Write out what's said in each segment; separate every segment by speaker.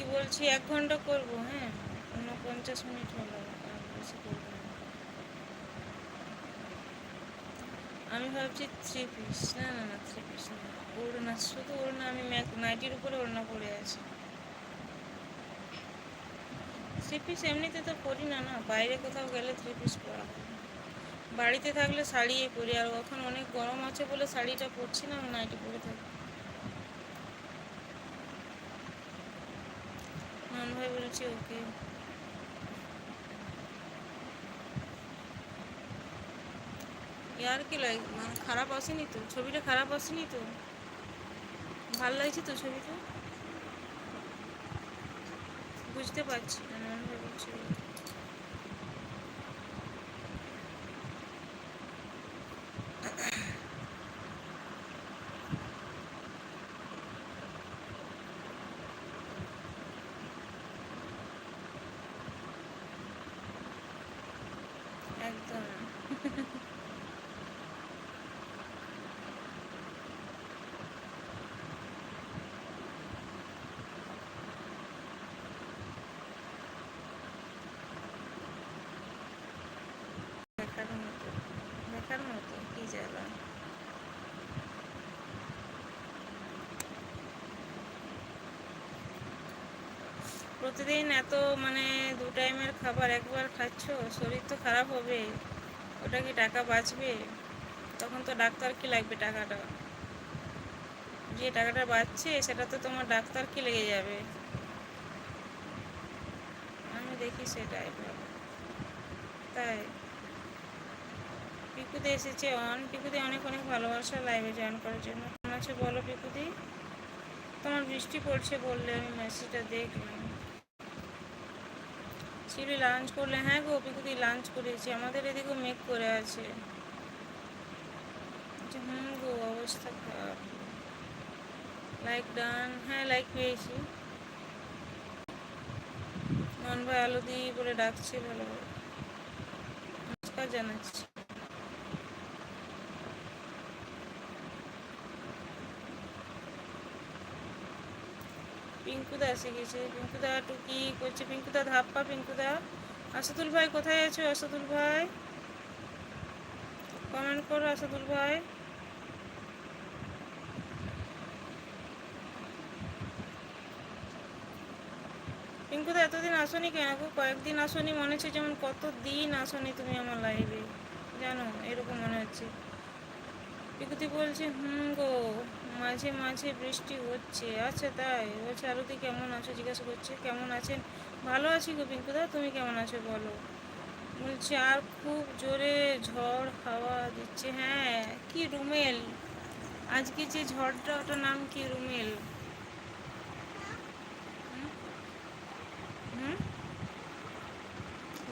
Speaker 1: কি বলছি? এক ঘণ্টা করব হ্যাঁ? উনপঞ্চাশ মিনিট হলো আমি ভাবছি থ্রি পিস না না না থ্রি পিস না। ওড়না, শুধু ওড়না, আমি নাইটির উপরে ওড়না পরে আছি। থ্রি পিস এমনিতে তো পরি না না। বাইরে কোথাও গেলে থ্রি পিস পরা বাড়িতে থাকলে শাড়িই পরি, আর এখন অনেক গরম আছে বলে শাড়িটা পরছি না, আমি নাইটি পরে থাকি। নন ভাই বলছি ওকে। ইয়ার কি লাগে মানে খারাপ আসেনি তো? ছবিটা খারাপ আসেনি তো? ভালো লাগছে তো ছবিটা? বুঝতে পারছি না বলছি। ওকে। প্রতিদিন এত মানে দু টাইমের খাবার একবার খাচ্ছ, শরীর তো খারাপ হবে, ওটা কি টাকা বাঁচবে? তখন তো ডাক্তার কি লাগবে টাকাটা? যে টাকাটা বাঁচছে, সেটা তো তোমার ডাক্তার কি লেগে যাবে? আমি দেখি সেটাই তাই। পিকুদি এসেছে অন। পিকুদি অনেক অনেক ভালোবাসা লাইভে জয়েন করার জন্য। কেমন আছে বলো পিকুদি? তোমার বৃষ্টি পড়ছে বললে আমি মেসেজটা দেখলাম। সিঁড়ি লাঞ্চ করলে হ্যাঁ গো পিকুদি লাঞ্চ করেছি, আমাদের এদিকেও মেঘ করে আছে। হ্যাঁ গো, অবস্থা খারাপ। লাইক ডান হ্যাঁ লাইক পেয়েছি। মন ভাই আলো দিয়ে বলে ডাকছে ভালো করে। নমস্কার জানাচ্ছি। পিঙ্কুদা এসে গেছে পিঙ্কুদা টুকি করছে। পিঙ্কুদা ধাপ্পা, পিঙ্কুদা। আসাদুল ভাই, কোথায় আছো আসাদুল ভাই? কমেন্ট করো আসাদুল ভাই। পিঙ্কুদা, এতদিন আসনি কেন গো? কয়েকদিন আসনি, মনে হচ্ছে যেমন কত দিন আসনি তুমি আমার লাইভে জানো, এরকম মনে হচ্ছে। পিকুতি বলছে, হুম গো, মাঝে মাঝে বৃষ্টি হচ্ছে। আচ্ছা তাই? বলছে আরতি কেমন আছো? জিজ্ঞাসা করছে, কেমন আছেন? ভালো আছি গো পিঙ্কুদা, তুমি কেমন আছো বলো? বলছে, আর খুব জোরে ঝড় হাওয়া দিচ্ছে। হ্যাঁ কি রুমেল? আজকে যে ঝড়টা, ওটার নাম কি রুমেল?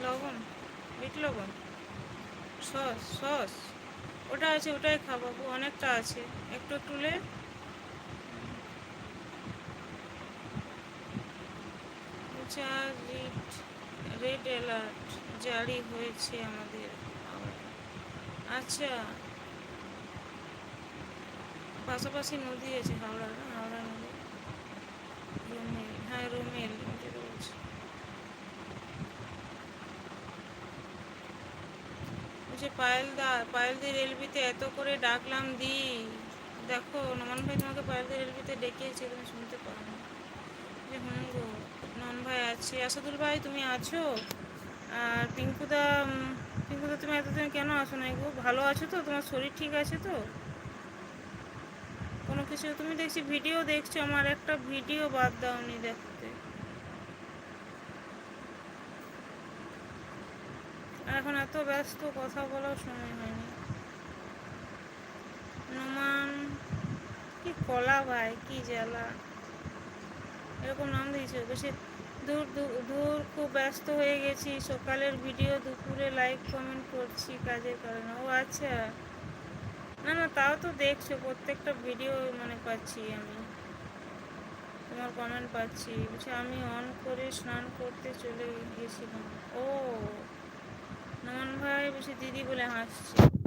Speaker 1: লবণ, বিট লবণ, সস সস। ওটা আছে, ওটাই খাবাবো অনেকটা আছে। একটু একটু লে বলছে রেড অ্যালার্ট জারি হয়েছে আমাদের। আচ্ছা। পাশাপাশি নদী আছে, হাওড়া হাওড়া নদী। রুমেল হ্যাঁ রুমেল। বলছি বলছে পায়েল দা পায়েল দি রেলবিতে এত করে ডাকলাম দি। দেখো, নমন ভাই তোমাকে পায়েল দি রেলবিতে ডেকেছে, তুমি শুনতে পারো না। যে হুম গো নন ভাই আছে। আসাদুল ভাই, তুমি আছো? আর পিঙ্কুদা পিঙ্কুদা তুমি এতদিন কেন আসো না গো? ভালো আছো তো? তোমার শরীর ঠিক আছে তো? কোনো কিছু? তুমি দেখছি, ভিডিও দেখছ। আমার একটা ভিডিও বাদ দাওনি দেখতে। এখন এত ব্যস্ত, কথা বলার সময় হয়নি। নোমান, কি কলা ভাই, কি জ্বালা। এরকম নাম দিয়েছে, বেশি দূর দূর দূর খুব ব্যস্ত হয়ে গেছি। সকালের ভিডিও দুপুরে লাইক কমেন্ট করছি কাজের কারণে। ও আচ্ছা। না না, তাও তো দেখছ, প্রত্যেকটা ভিডিও মানে পাচ্ছি আমি। তোমার কমেন্ট পাচ্ছি। বলছি, আমি অন করে স্নান করতে চলে গেছিলাম। ও। নমন ভাই বসে দিদি বলে হাসছে।